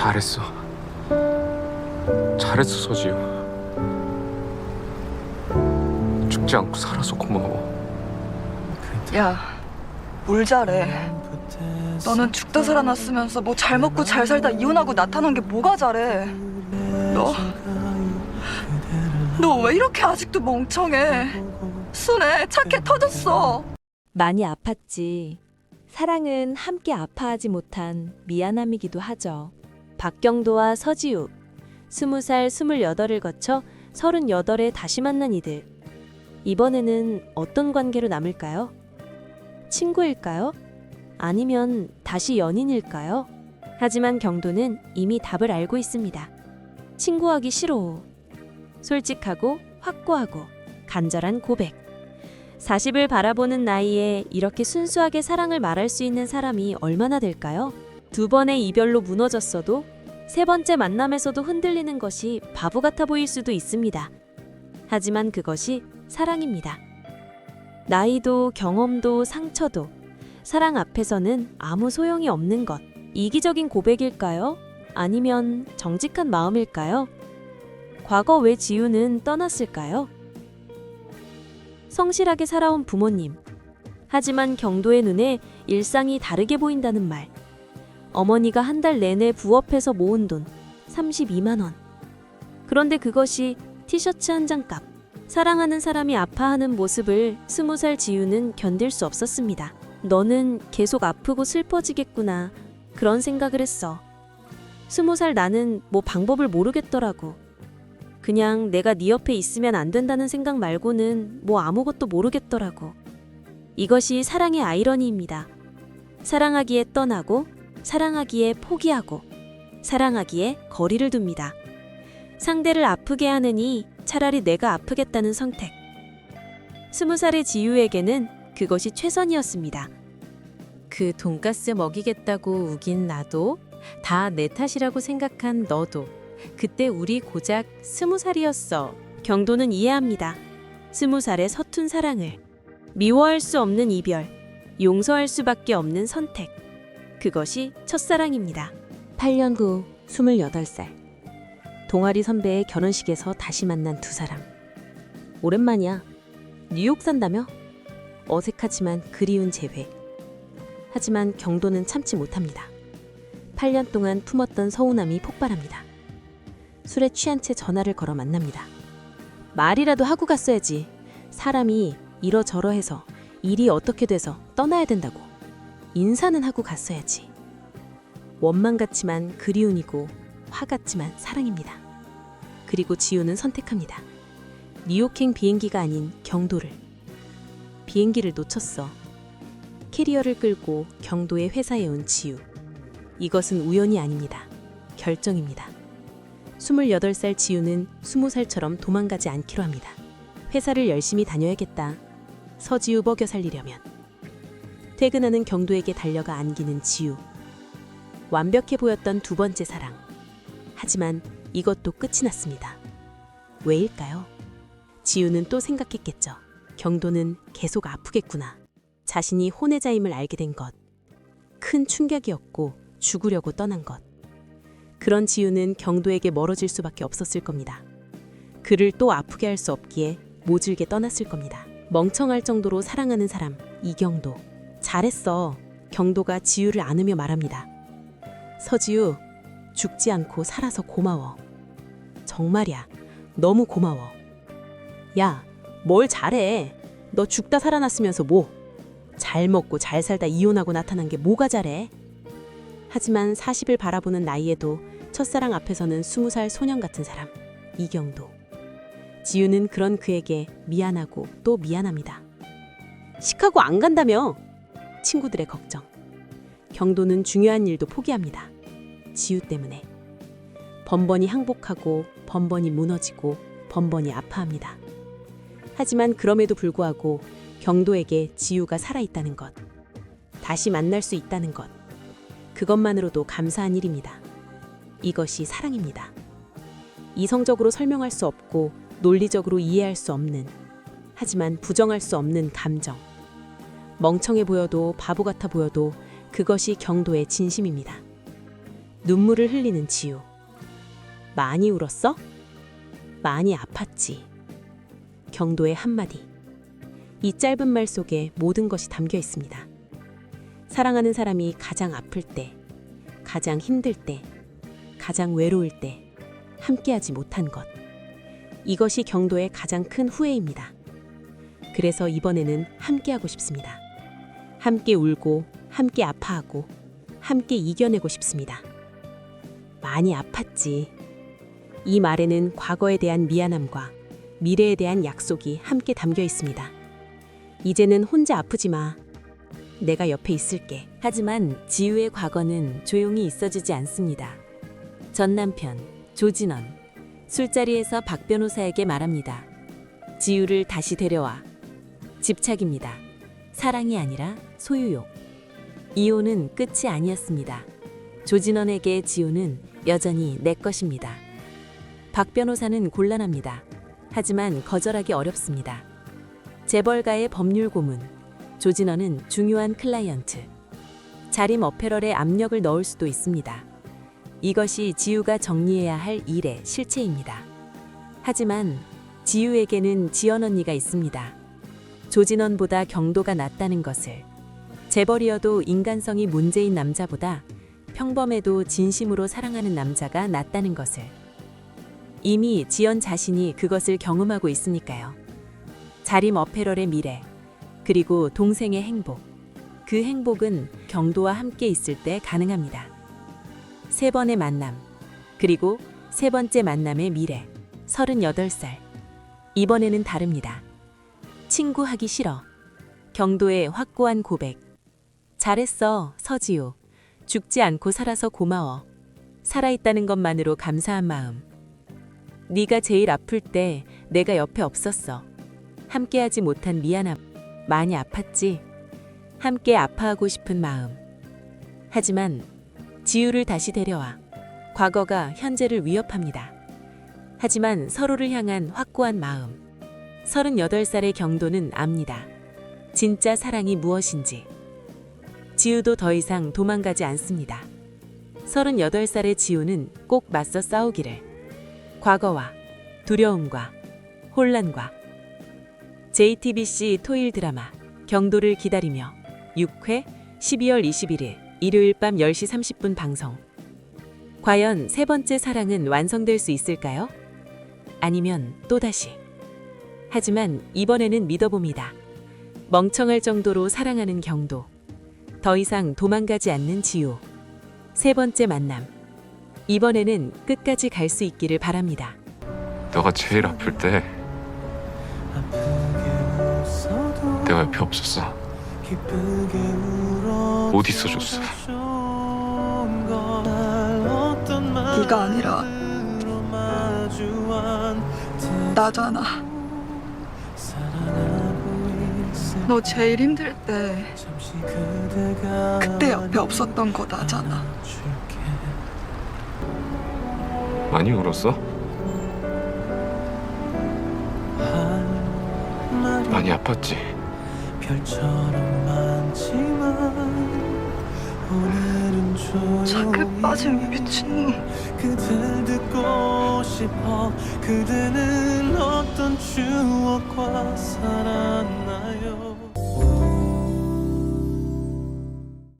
잘했어. 잘했어 서지우. 죽지 않고 살아서 고마워. 야, 뭘 잘해? 너는 죽다 살아났으면서 뭐 잘 먹고 잘 살다 이혼하고 나타난 게 뭐가 잘해? 너, 너 왜 이렇게 아직도 멍청해? 순해, 착해 터졌어. 많이 아팠지. 사랑은 함께 아파하지 못한 미안함이기도 하죠. 박경도와 서지우, 스무 살 스물여덟을 거쳐 서른여덟에 다시 만난 이들. 이번에는 어떤 관계로 남을까요? 친구일까요? 아니면 다시 연인일까요? 하지만 경도는 이미 답을 알고 있습니다. 친구하기 싫어. 솔직하고 확고하고 간절한 고백. 40을 바라보는 나이에 이렇게 순수하게 사랑을 말할 수 있는 사람이 얼마나 될까요? 두 번의 이별로 무너졌어도 세 번째 만남에서도 흔들리는 것이 바보 같아 보일 수도 있습니다. 하지만 그것이 사랑입니다. 나이도 경험도 상처도 사랑 앞에서는 아무 소용이 없는 것. 이기적인 고백일까요? 아니면 정직한 마음일까요? 과거 왜 지우는 떠났을까요? 성실하게 살아온 부모님. 하지만 경도의 눈에 일상이 다르게 보인다는 말. 어머니가 한 달 내내 부업해서 모은 돈 32만 원. 그런데 그것이 티셔츠 한 장 값. 사랑하는 사람이 아파하는 모습을 스무 살 지우는 견딜 수 없었습니다. 너는 계속 아프고 슬퍼지겠구나. 그런 생각을 했어. 스무 살 나는 뭐 방법을 모르겠더라고. 그냥 내가 네 옆에 있으면 안 된다는 생각 말고는 뭐 아무것도 모르겠더라고. 이것이 사랑의 아이러니입니다. 사랑하기에 떠나고, 사랑하기에 포기하고, 사랑하기에 거리를 둡니다. 상대를 아프게 하느니 차라리 내가 아프겠다는 선택. 스무 살의 지유에게는 그것이 최선이었습니다. 그 돈가스 먹이겠다고 우긴 나도, 다 내 탓이라고 생각한 너도, 그때 우리 고작 스무 살이었어. 경도는 이해합니다. 스무 살의 서툰 사랑을. 미워할 수 없는 이별. 용서할 수밖에 없는 선택. 그것이 첫사랑입니다. 8년 후 28살. 동아리 선배의 결혼식에서 다시 만난 두 사람. 오랜만이야. 뉴욕 산다며? 어색하지만 그리운 재회. 하지만 경도는 참지 못합니다. 8년 동안 품었던 서운함이 폭발합니다. 술에 취한 채 전화를 걸어 만납니다. 말이라도 하고 갔어야지. 사람이 이러저러해서 일이 어떻게 돼서 떠나야 된다고. 인사는 하고 갔어야지. 원망 같지만 그리움이고 화 같지만 사랑입니다. 그리고 지우는 선택합니다. 뉴욕행 비행기가 아닌 경도를. 비행기를 놓쳤어. 캐리어를 끌고 경도의 회사에 온 지우. 이것은 우연이 아닙니다. 결정입니다. 28살 지우는 20살처럼 도망가지 않기로 합니다. 회사를 열심히 다녀야겠다. 서지우 먹여 살리려면. 퇴근하는 경도에게 달려가 안기는 지우. 완벽해 보였던 두 번째 사랑. 하지만 이것도 끝이 났습니다. 왜일까요? 지우는 또 생각했겠죠. 경도는 계속 아프겠구나. 자신이 혼외자임을 알게 된 것. 큰 충격이었고 죽으려고 떠난 것. 그런 지우는 경도에게 멀어질 수밖에 없었을 겁니다. 그를 또 아프게 할 수 없기에 모질게 떠났을 겁니다. 멍청할 정도로 사랑하는 사람 이경도. 잘했어. 경도가 지우를 안으며 말합니다. 서지우, 죽지 않고 살아서 고마워. 정말이야. 너무 고마워. 야, 뭘 잘해. 너 죽다 살아났으면서 뭐? 잘 먹고 잘 살다 이혼하고 나타난 게 뭐가 잘해? 하지만 40을 바라보는 나이에도 첫사랑 앞에서는 20살 소년 같은 사람, 이경도. 지우는 그런 그에게 미안하고 또 미안합니다. 시카고 안 간다며? 친구들의 걱정. 경도는 중요한 일도 포기합니다. 지우 때문에. 번번이 항복하고 번번이 무너지고 번번이 아파합니다. 하지만 그럼에도 불구하고 경도에게 지우가 살아있다는 것, 다시 만날 수 있다는 것, 그것만으로도 감사한 일입니다. 이것이 사랑입니다. 이성적으로 설명할 수 없고 논리적으로 이해할 수 없는, 하지만 부정할 수 없는 감정. 멍청해 보여도 바보 같아 보여도 그것이 경도의 진심입니다. 눈물을 흘리는 지우. 많이 울었어? 많이 아팠지. 경도의 한마디. 이 짧은 말 속에 모든 것이 담겨 있습니다. 사랑하는 사람이 가장 아플 때, 가장 힘들 때, 가장 외로울 때, 함께하지 못한 것. 이것이 경도의 가장 큰 후회입니다. 그래서 이번에는 함께하고 싶습니다. 함께 울고, 함께 아파하고, 함께 이겨내고 싶습니다. 많이 아팠지. 이 말에는 과거에 대한 미안함과 미래에 대한 약속이 함께 담겨 있습니다. 이제는 혼자 아프지 마. 내가 옆에 있을게. 하지만 지우의 과거는 조용히 있어주지 않습니다. 전 남편 조진원 술자리에서 박 변호사에게 말합니다. 지우를 다시 데려와. 집착입니다. 사랑이 아니라 소유욕. 이혼은 끝이 아니었습니다. 조진원에게 지우는 여전히 내 것입니다. 박 변호사는 곤란합니다. 하지만 거절하기 어렵습니다. 재벌가의 법률 고문, 조진원은 중요한 클라이언트. 자림 어페럴에 압력을 넣을 수도 있습니다. 이것이 지우가 정리해야 할 일의 실체입니다. 하지만 지우에게는 지연 언니가 있습니다. 조진원보다 경도가 낮다는 것을 재벌이어도 인간성이 문제인 남자보다 평범해도 진심으로 사랑하는 남자가 낫다는 것을 이미 지연 자신이 그것을 경험하고 있으니까요. 자림 어페럴의 미래 그리고 동생의 행복 그 행복은 경도와 함께 있을 때 가능합니다. 세 번의 만남 그리고 세 번째 만남의 미래 38살 이번에는 다릅니다. 친구 하기 싫어 경도의 확고한 고백 잘했어 서지우 죽지 않고 살아서 고마워. 살아있다는 것만으로 감사한 마음. 네가 제일 아플 때 내가 옆에 없었어. 함께하지 못한 미안함. 많이 아팠지. 함께 아파하고 싶은 마음. 하지만 지우를 다시 데려와. 과거가 현재를 위협합니다. 하지만 서로를 향한 확고한 마음. 38살의 경도는 압니다. 진짜 사랑이 무엇인지. 지우도 더 이상 도망가지 않습니다. 38살의 지우는 꼭 맞서 싸우기를. 과거와 두려움과 혼란과 JTBC 토일 드라마 경도를 기다리며 6회 12월 21일 일요일 밤 10시 30분 방송. 과연 세 번째 사랑은 완성될 수 있을까요? 아니면 또다시. 하지만 이번에는 믿어봅니다. 멍청할 정도로 사랑하는 경도. 더 이상 도망가지 않는 지우. 세 번째 만남. 이번에는 끝까지 갈 수 있기를 바랍니다. 너가 제일 아플 때 내가 옆에 없었어. 못 있어줬어. 네가 아니라 나잖아. 너 제일 힘들 때 그때 옆에 없었던 거 나잖아. 많이 울었어? 많이 아팠지. 착해 빠진 미친놈. 그댈 듣고 싶어 그대는 어떤 추억과 사랑